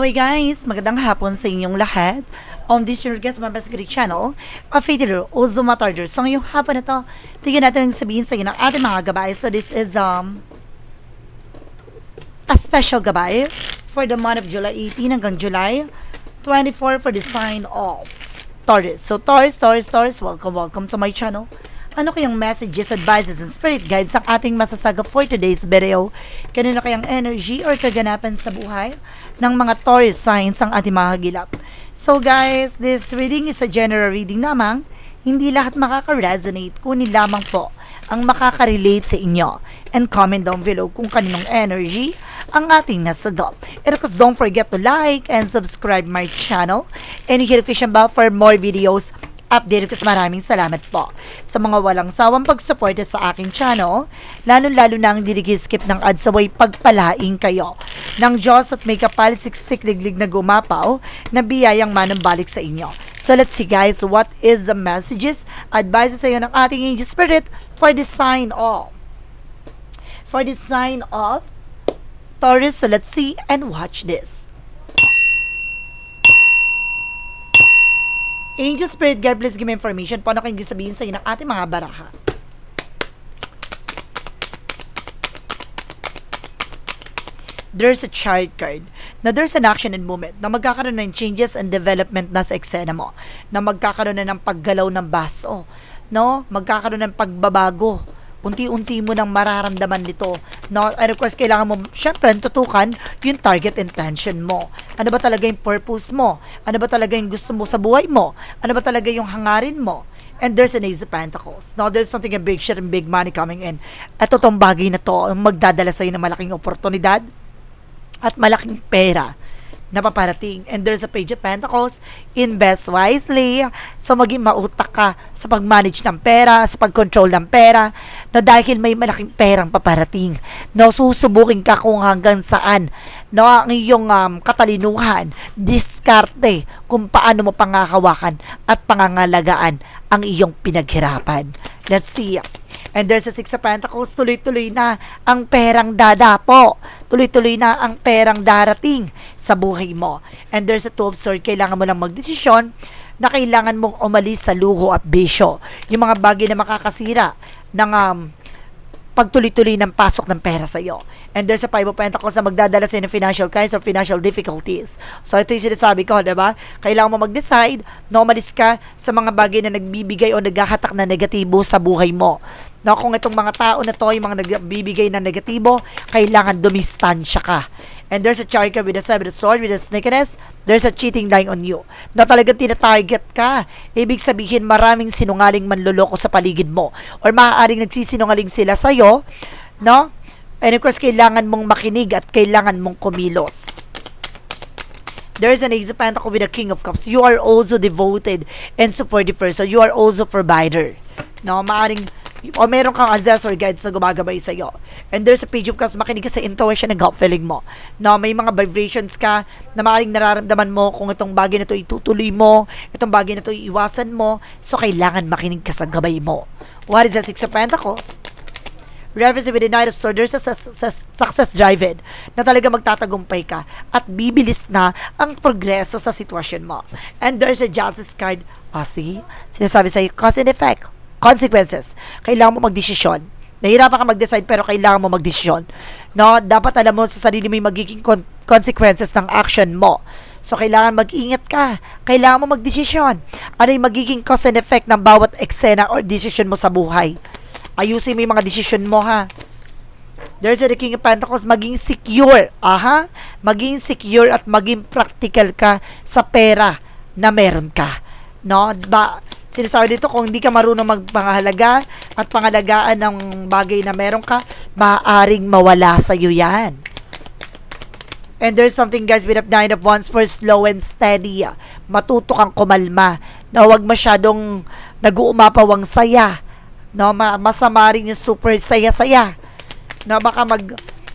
Hello guys! Magandang hapon sa inyong lahat. On this your guest my best Greek channel, a faithful Uzuma Tarder. So ngayong hapon na to, tignan natin ang sabihin sa inyo ng ating mga gabay. So this is um a special gabay for the month of July 18 hanggang July 24 for the sign of Taurus. So Taurus, Taurus, Taurus, welcome, welcome to my channel. Ano kayang messages, advices, and spirit guides ang ating masasagap for today's video? Kanino kayang energy or kaganapan sa buhay ng mga Taurus signs ang ating mga gilap? So guys, this reading is a general reading namang hindi lahat makaka-resonate, kunin lamang po ang makaka-relate sa inyo. And comment down below kung kaninong energy ang ating nasagap. And of course, don't forget to like and subscribe my channel and hit the bell for more videos update ko maraming salamat po sa mga walang sawang pagsuporta sa aking channel, lalo-lalo na ang skip ng ads away pagpalaing kayo ng Diyos at may kapal siksik liglig na gumapaw na biyayang manambalik sa inyo. So let's see guys, what is the messages, advices sa iyo ng ating angel spirit for the sign of for the sign of Taurus. So let's see and watch this. Angel Spirit God, please give me information. Paano kayo sabihin sa inyo ng ating mga baraha? There's a child card na there's an action and movement na magkakaroon ng changes and development na sa eksena mo na magkakaroon na ng paggalaw ng baso no magkakaroon ng pagbabago unti-unti mo nang mararamdaman nito. No? And of course, kailangan mo, syempre, tutukan yung target intention mo. Ano ba talaga yung purpose mo? Ano ba talaga yung gusto mo sa buhay mo? Ano ba talaga yung hangarin mo? And there's an Ace of Pentacles. Now, there's something a big shit and big money coming in. At tong bagay na to, magdadala sa'yo ng malaking oportunidad at malaking pera na paparating. And there's a page of pentacles, invest wisely. So, maging mautak ka sa pag-manage ng pera, sa pag-control ng pera, na dahil may malaking perang paparating. No, susubukin ka kung hanggang saan no, ang iyong um, katalinuhan, diskarte kung paano mo pangakawakan at pangangalagaan ang iyong pinaghirapan. Let's see. And there's a Six of Pentacles, tuloy-tuloy na ang perang dadapo. Tuloy-tuloy na ang perang darating sa buhay mo. And there's a Two of Swords, kailangan mo lang magdesisyon na kailangan mong umalis sa luho at bisyo. Yung mga bagay na makakasira ng um, pagtuloy-tuloy ng pasok ng pera sa iyo. And there's a five of pentacles na magdadala sa ng financial crisis or financial difficulties. So, ito yung sinasabi ko, di ba? Kailangan mo mag-decide na umalis ka sa mga bagay na nagbibigay o naghahatak na negatibo sa buhay mo. Na kung itong mga tao na to, yung mga nagbibigay ng negatibo, kailangan dumistansya ka. And there's a Charika with a seven of sword, with a sneakiness, there's a cheating lying on you. Na talagang tinatarget ka. Ibig sabihin, maraming sinungaling manloloko sa paligid mo. Or maaaring nagsisinungaling sila sa'yo, no? And of course, kailangan mong makinig at kailangan mong kumilos. There's an Ace of Pentacles with a King of Cups. You are also devoted and supportive person. You are also provider. No, maaring o meron kang assessor guides na gumagabay sa iyo. And there's a page of cups, makinig ka sa intuition and gut feeling mo. No, may mga vibrations ka na maaaring nararamdaman mo kung itong bagay na to itutuloy mo, itong bagay na to iiwasan mo. So, kailangan makinig ka sa gabay mo. What is the Six of Pentacles? Reference with the Knight of Swords, there's a success driven na talaga magtatagumpay ka at bibilis na ang progreso sa sitwasyon mo. And there's a Justice card. Ah, see? Sinasabi sa'yo, cause and effect consequences. Kailangan mo magdesisyon. Nahirapan ka mag-decide pero kailangan mo magdesisyon. No, dapat alam mo sa sarili mo yung magiging con- consequences ng action mo. So, kailangan mag-ingat ka. Kailangan mo magdesisyon. Ano yung magiging cause and effect ng bawat eksena or decision mo sa buhay. Ayusin mo yung mga decision mo, ha? There's a the King of Pentacles, maging secure. Aha? Maging secure at maging practical ka sa pera na meron ka. No? Ba, Sinasabi dito, kung hindi ka marunong magpangahalaga at pangalagaan ng bagay na meron ka, maaaring mawala sa iyo yan. And there's something guys with up nine of wands for slow and steady. Matuto kang kumalma. Na huwag masyadong nag-uumapawang saya. No, masama rin yung super saya-saya. Na baka mag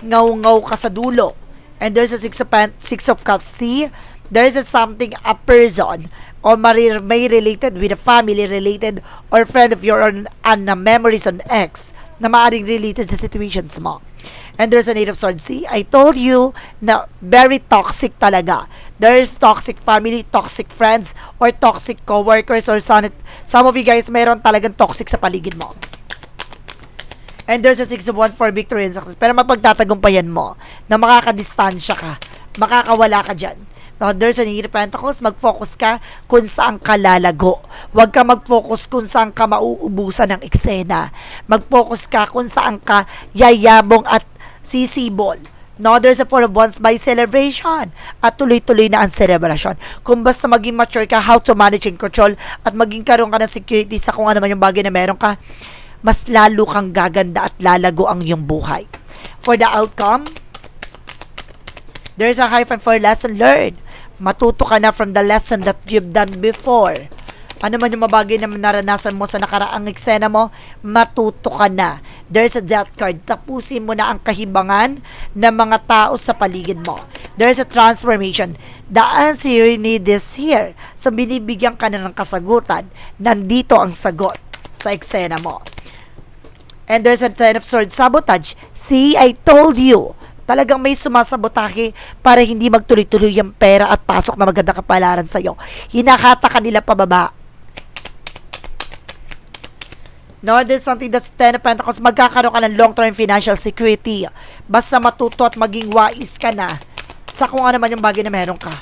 ngaw-ngaw ka sa dulo. And there's a six of, six of cups. See? There's a something, a person or may related with a family related or friend of your on, on uh, memories on X na maaaring related sa situations mo. And there's a Eight of. See, I told you na very toxic talaga. There's toxic family, toxic friends, or toxic coworkers, or some, some of you guys meron talagang toxic sa paligid mo. And there's a six of one for victory and success. Pero mapagtatagumpayan mo na makakadistansya ka, makakawala ka dyan. No, there's an of pentacles, mag-focus ka kung saan ka lalago. Huwag ka mag-focus kung saan ka mauubusan ng eksena. Mag-focus ka kung saan ka yayabong at sisibol. No, there's a four of wands by celebration. At tuloy-tuloy na ang celebration. Kung basta maging mature ka, how to manage and control, at maging karoon ka ng security sa kung ano man yung bagay na meron ka, mas lalo kang gaganda at lalago ang iyong buhay. For the outcome, there's a hyphen for lesson learned. Matuto ka na from the lesson that you've done before. Ano man yung mabagay na naranasan mo sa nakaraang eksena mo, matuto ka na. There's a death card. Tapusin mo na ang kahibangan ng mga tao sa paligid mo. There's a transformation. The answer you need is here. So, binibigyan ka na ng kasagutan. Nandito ang sagot sa eksena mo. And there's a Ten of Swords sabotage. See, I told you. Talagang may sumasabotahe para hindi magtuloy-tuloy yung pera at pasok na maganda kapalaran sa'yo. Hinakata ka nila pababa. No, there's something that's Ten of Pentacles. Magkakaroon ka ng long-term financial security. Basta matuto at maging wise ka na sa kung ano man yung bagay na meron ka.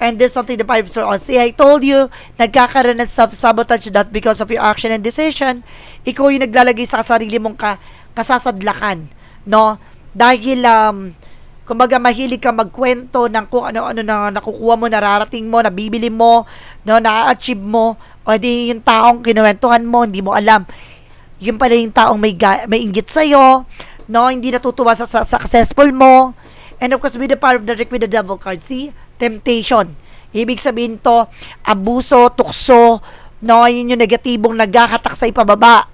And there's something the Five of Swords. See, I told you, nagkakaroon ng self-sabotage that because of your action and decision, ikaw yung naglalagay sa sarili mong ka, kasasadlakan. No? Dahil, um, kumbaga mahilig ka magkwento ng kung ano-ano na nakukuha mo, nararating mo, nabibili mo, no, na-achieve mo, o di yung taong kinuwentuhan mo, hindi mo alam. Yung pala yung taong may, may inggit sa'yo, no, hindi natutuwa sa, sa successful mo. And of course, with the power of the Rick with the devil card, see, temptation. Ibig sabihin to, abuso, tukso, no, yun yung negatibong nagkakatak sa ipababa.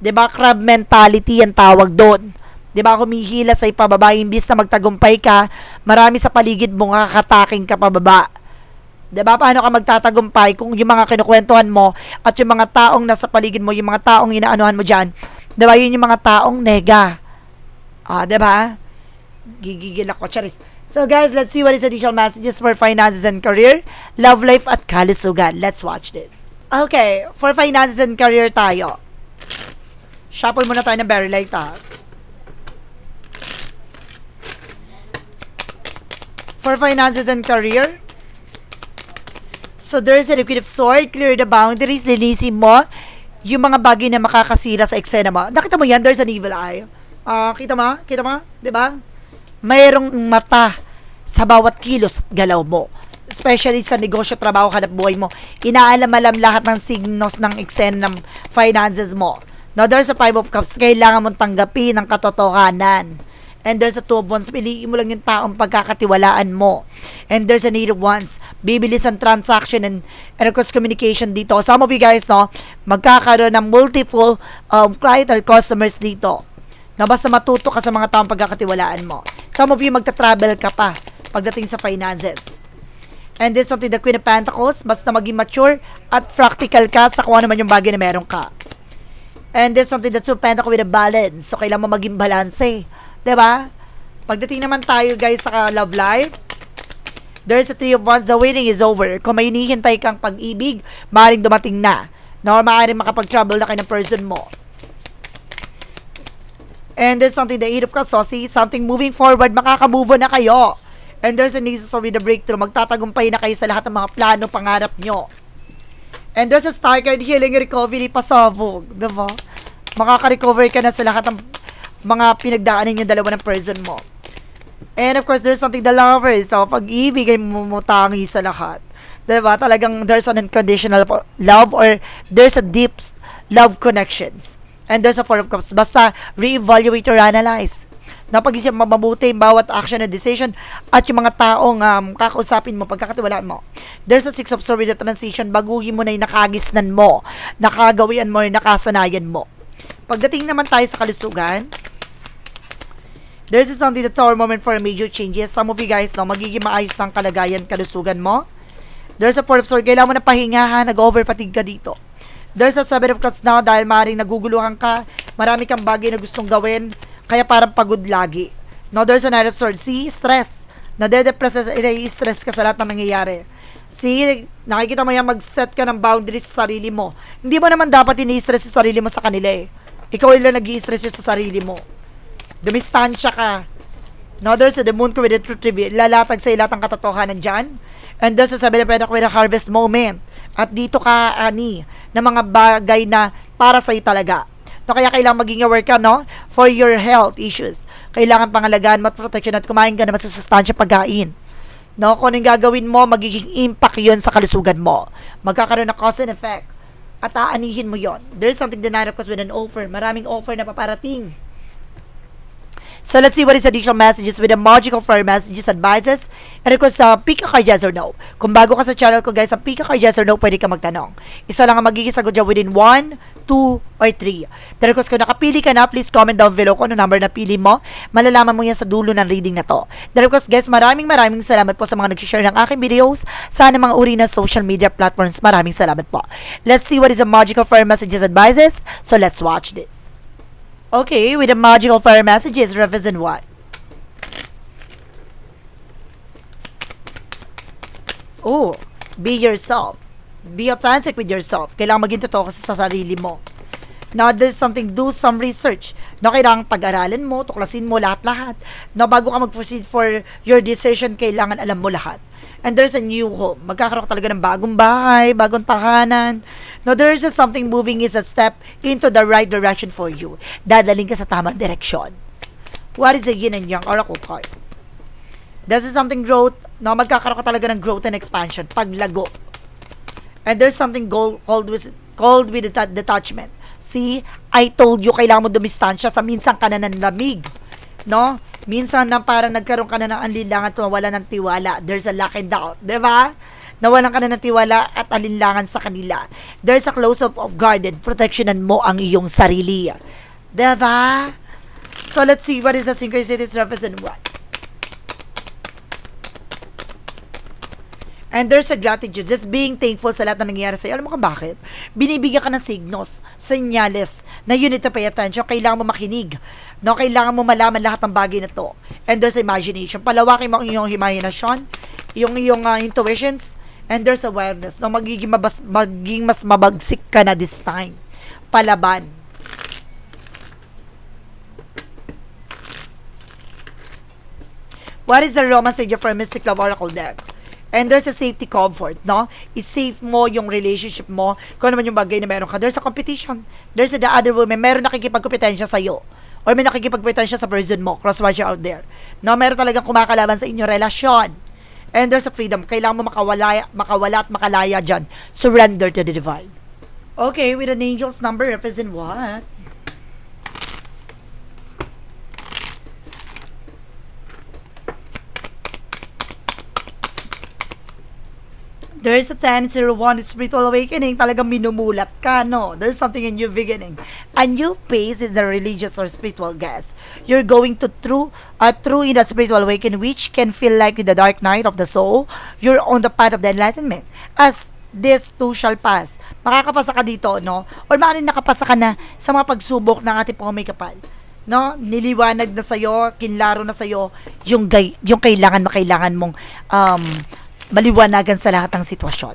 'Di ba crab mentality ang tawag doon. 'Di ba humihila sa ipababa imbis na magtagumpay ka, marami sa paligid mo nga kakataking ka pababa. 'Di ba paano ka magtatagumpay kung yung mga kinukwentuhan mo at yung mga taong nasa paligid mo, yung mga taong inaanuhan mo diyan, 'di ba yun yung mga taong nega. Ah, 'di ba? Gigigil ako, charis. So guys, let's see what is additional messages for finances and career, love life at kalusugan. Let's watch this. Okay, for finances and career tayo. Shuffle muna tayo ng very light ha. For finances and career, so there's a liquid of sword, clear the boundaries, linisin mo yung mga bagay na makakasira sa eksena mo. Nakita mo yan, there's an evil eye. Ah, kita mo? Kita mo? ba? Mayroong mata sa bawat kilos at galaw mo. Especially sa negosyo, trabaho, hanap buhay mo. Inaalam-alam lahat ng signos ng eksena ng finances mo. Now, there's a five of cups. Kailangan mong tanggapin ang katotohanan. And there's a two of wands. Piliin mo lang yung taong pagkakatiwalaan mo. And there's a eight of wands. Bibilis ang transaction and, and of course communication dito. Some of you guys, no, magkakaroon ng multiple um, client or customers dito. Na basta matuto ka sa mga taong pagkakatiwalaan mo. Some of you magta-travel ka pa pagdating sa finances. And this something the Queen of Pentacles, basta maging mature at practical ka sa kung ano man yung bagay na meron ka. And this something that's so pentacle with a balance. So, kailangan mo maging balance eh. 'Di ba? Pagdating naman tayo guys sa love life, there's a three of wands, the waiting is over. Kung may hinihintay kang pag-ibig, maaaring dumating na. No, maaaring makapag-travel na kayo ng person mo. And there's something, the eight of cups, so see, something moving forward, makaka-move on na kayo. And there's a need so with the breakthrough, magtatagumpay na kayo sa lahat ng mga plano, pangarap nyo. And there's a star card, healing recovery, pasabog. Diba? Makaka-recover ka na sa lahat ng mga pinagdaanan yung dalawa ng person mo. And of course, there's something the lovers. So, pag-ibig ay mumutangi sa lahat. Diba? Talagang there's an unconditional love or there's a deep love connections. And there's a four of cups. Basta, re-evaluate or analyze. Napag-isip mabuti yung bawat action and decision at yung mga taong um, kakausapin mo, pagkakatiwalaan mo. There's a six of swords the transition. Baguhin mo na yung nakagisnan mo, nakagawian mo, nakasanayan mo. Pagdating naman tayo sa kalusugan, there's a something that's our moment for major changes. Some of you guys, no, magiging maayos ng kalagayan, kalusugan mo. There's a four of swords. Kailangan mo na pahingahan, nag-over fatigue ka dito. There's a seven of cups now dahil maaaring naguguluhan ka, marami kang bagay na gustong gawin, kaya parang pagod lagi. No, there's a Knight of Swords. See, stress. Nade-depress, stress ka sa lahat ng nangyayari. See, nakikita mo yan, mag-set ka ng boundaries sa sarili mo. Hindi mo naman dapat ini-stress sa sarili mo sa kanila eh. Ikaw lang nag stress sa sarili mo. Dumistansya ka. No, there's a the moon with the truth reveal. Lalatag sa lahat ng katotohanan dyan. And there's a sabi na pwede with a harvest moment. At dito ka, ani, ng mga bagay na para sa'yo talaga. No, kaya kailangan maging aware ka, no? For your health issues. Kailangan pangalagaan mo at protection at kumain ka na masusustansya pagkain. No, kung anong gagawin mo, magiging impact yon sa kalusugan mo. Magkakaroon ng cause and effect. At aanihin mo yon. There's something denied of course with an offer. Maraming offer na paparating. So let's see what is additional messages with the magical fire messages, advices, and of course, uh, pick a card yes or no. Kung bago ka sa channel ko guys, sa pick a card yes or no, pwede ka magtanong. Isa lang ang magiging sagot dyan within 1, 2, or 3. Then of course, kung nakapili ka na, please comment down below kung ano number na pili mo. Malalaman mo yan sa dulo ng reading na to. Then of course, guys, maraming maraming salamat po sa mga nag-share ng aking videos. Sana mga uri na social media platforms. Maraming salamat po. Let's see what is the magical fire messages, advices. So let's watch this. Okay, with the magical fire messages, represent what? Oh, be yourself. Be authentic with yourself. Kailangan maging totoo ka sa sarili mo. Now, there's something, do some research. No, kailangan pag-aralan mo, tuklasin mo lahat-lahat. No, bago ka mag-proceed for your decision, kailangan alam mo lahat. And there's a new home. Magkakaroon ka talaga ng bagong bahay, bagong tahanan. No, there's just something moving is a step into the right direction for you. Dadaling ka sa tamang direksyon. What is the yin and yang oracle card? This is something growth. No, magkakaroon ka talaga ng growth and expansion. Paglago. And there's something goal, called with, called with deta- detachment. See, I told you, kailangan mo dumistansya sa minsan ka na nanlamig. No? Minsan na parang nagkaroon ka na ng anlilangan at mawala ng tiwala. There's a lack and doubt. Di ba? Nawalan ka na ng tiwala at alinlangan sa kanila. There's a close-up of guarded. Protectionan mo ang iyong sarili. Di ba? So let's see what is the synchronicities represent what. And there's a gratitude, just being thankful sa lahat na nangyayari sa'yo. Alam mo kung bakit? Binibigyan ka ng signos, senyales, na you need to pay attention. Kailangan mo makinig. No? Kailangan mo malaman lahat ng bagay na to. And there's imagination. Palawakin mo iyong imagination, yung iyong uh, intuitions, and there's awareness. No? Magiging, mabas, magiging mas mabagsik ka na this time. Palaban. What is the romance stage for Mystic Love Oracle deck? And there's a safety comfort, no? I-safe mo yung relationship mo. Kung ano man yung bagay na meron ka. There's a competition. There's a the other woman. Meron nakikipagkompetensya sa'yo. Or may nakikipagkompetensya sa person mo. Cross-watcher out there. No? Meron talagang kumakalaban sa inyong relasyon. And there's a freedom. Kailangan mo makawala, makawala at makalaya dyan. Surrender to the divine. Okay, with an angel's number represent what? There's a tendency to want spiritual awakening. Talagang minumulat ka, no? There's something in new beginning. A new phase in the religious or spiritual gas. You're going to through, uh, through in the spiritual awakening, which can feel like the dark night of the soul. You're on the path of the enlightenment. As this too shall pass. Makakapasa ka dito, no? Or maaaring nakapasa ka na sa mga pagsubok ng ating pong may kapal. No? Niliwanag na sa'yo, kinlaro na sa'yo, yung, gay, yung kailangan na kailangan mong um, maliwanagan sa lahat ng sitwasyon.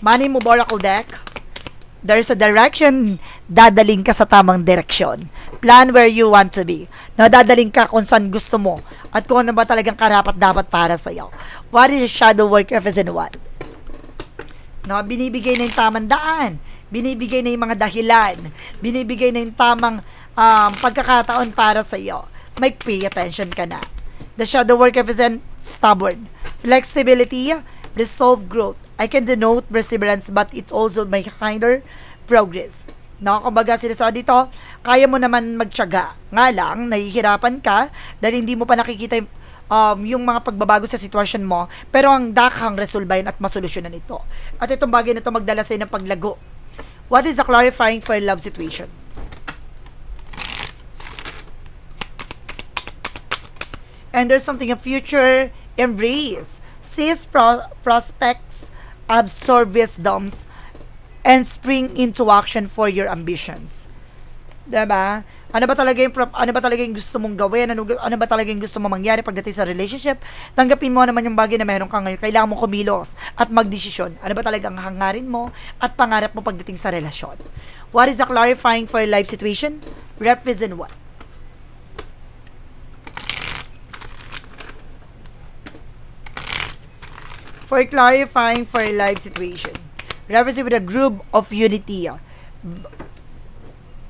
Money mo Oracle deck. There's a direction, dadaling ka sa tamang direksyon. Plan where you want to be. No, dadaling ka kung saan gusto mo at kung ano ba talagang karapat dapat para sa iyo. What is shadow work represent what? No, binibigay na yung tamang daan. Binibigay na yung mga dahilan. Binibigay na yung tamang um, pagkakataon para sa iyo. May pay attention ka na. The shadow work represent stubborn, flexibility, resolve growth. I can denote perseverance but it also may kinder progress. No, kumbaga sinasabi dito, kaya mo naman magtiyaga. Nga lang, nahihirapan ka dahil hindi mo pa nakikita yung, um, yung mga pagbabago sa sitwasyon mo, pero ang dakang resolbahin at masolusyonan ito. At itong bagay na ito magdala sa ng paglago. What is the clarifying for love situation? And there's something a future embrace. Seize pro- prospects, absorb wisdoms, and spring into action for your ambitions. 'Di ba? Ano ba talaga yung ano ba talaga yung gusto mong gawin? Ano, ano ba talaga yung gusto mong mangyari pagdating sa relationship? Tanggapin mo naman yung bagay na meron ka ngayon. Kailangan mo kumilos at magdesisyon. Ano ba talaga ang hangarin mo at pangarap mo pagdating sa relasyon? What is the clarifying for your life situation? Represent what? For clarifying for your life situation. Represent with a group of unity.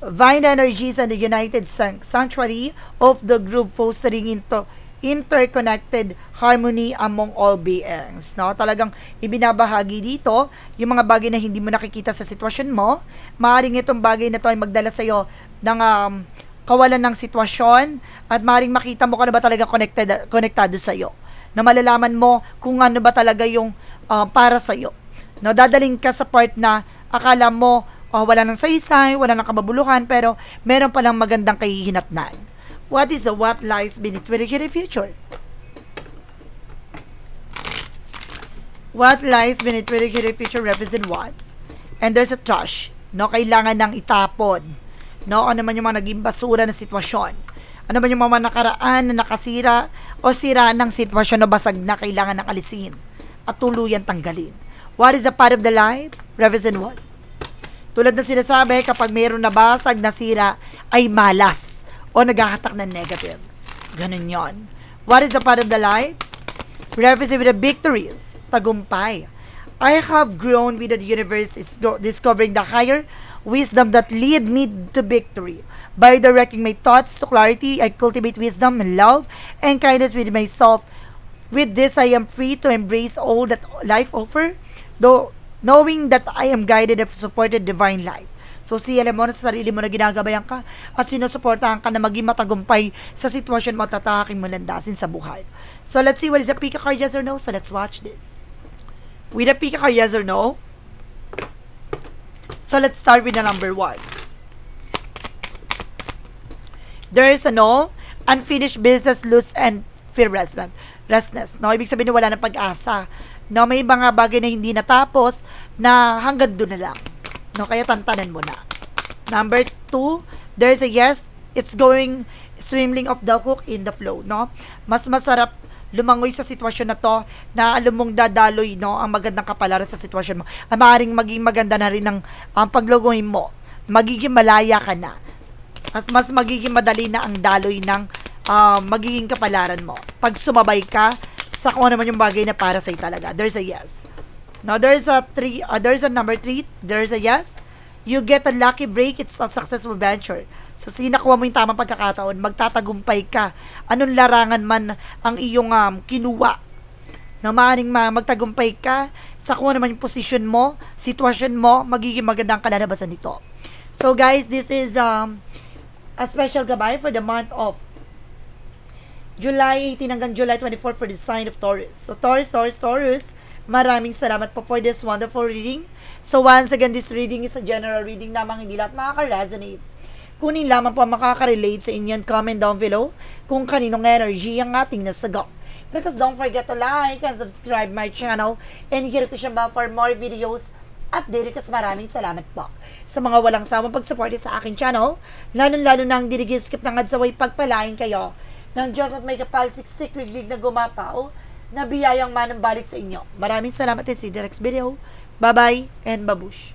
Vine energies and the united san- sanctuary of the group fostering into interconnected harmony among all beings. No? Talagang ibinabahagi dito yung mga bagay na hindi mo nakikita sa sitwasyon mo. Maaring itong bagay na to ay magdala sa iyo ng um, kawalan ng sitwasyon at maaring makita mo kung ano ba talaga connected, konektado sa iyo. Na malalaman mo kung ano ba talaga yung uh, para sa iyo. No, dadaling ka sa part na akala mo oh, wala nang saysay, wala nang kababuluhan, pero meron palang magandang kahihinatnan. What is the what lies beneath the future? What lies beneath the future represent what? And there's a trash. No, kailangan nang itapon. No, ano man yung mga naging basura na sitwasyon. Ano man yung mga nakaraan na nakasira o sira ng sitwasyon na basag na kailangan nang alisin at tuluyan tanggalin. What is the part of the light? Represent what? Tulad ng sinasabi, kapag mayroon na basag na sira, ay malas o naghahatak ng negative. Ganun yon. What is the part of the light? Represent with the victories, tagumpay. I have grown with the universe is discovering the higher wisdom that lead me to victory. By directing my thoughts to clarity, I cultivate wisdom and love and kindness with myself. With this, I am free to embrace all that life offer, though knowing that I am guided and supported divine light. So, siya mo na sa sarili mo na ginagabayan ka at sinusuportahan ka na maging matagumpay sa sitwasyon mo at tatahakin mo landasin sa buhay. So, let's see what is the Pika card, yes or no? So, let's watch this. With the Pika card, yes or no? So, let's start with the number one. There is a no, unfinished business, loose, and fear restless. Restless. No, ibig sabihin wala na pag-asa. No, may mga bagay na hindi natapos na hanggang doon na lang. No, kaya tantanan mo na. Number two, there's a yes, it's going swimming off the hook in the flow, no? Mas masarap lumangoy sa sitwasyon na to na alam mong dadaloy, no, ang magandang kapalaran sa sitwasyon mo. Ang maaaring maging maganda na rin ang, ang paglugoy mo. Magiging malaya ka na. At mas magiging madali na ang daloy ng ah, magiging kapalaran mo. Pag sumabay ka sa kung ano man yung bagay na para sa'yo talaga. There's a yes. Now, there's a three, uh, there's a number three, there's a yes. You get a lucky break, it's a successful venture. So, sinakuha mo yung tamang pagkakataon, magtatagumpay ka. Anong larangan man ang iyong um, kinuha na maaaring ma- magtagumpay ka sa kung ano yung position mo, sitwasyon mo, magiging magandang kalalabasan nito. So, guys, this is um, a special gabay for the month of July 18 hanggang July 24 for the sign of Taurus. So, Taurus, Taurus, Taurus, maraming salamat po for this wonderful reading. So, once again, this reading is a general reading lamang, hindi lahat makaka-resonate. Kunin lamang po ang makaka-relate sa inyo comment down below kung kaninong energy ang ating nasagot. Because don't forget to like and subscribe my channel and hit the bell for more videos update kasi maraming salamat po sa mga walang sawang pagsuporte sa aking channel, lalo-lalo nang dirigiskip ng adsaway pagpalain kayo ng Diyos at may kapal siksik liglig na gumapaw na biyayang manang balik sa inyo. Maraming salamat din si Derex Video. Bye-bye and babush.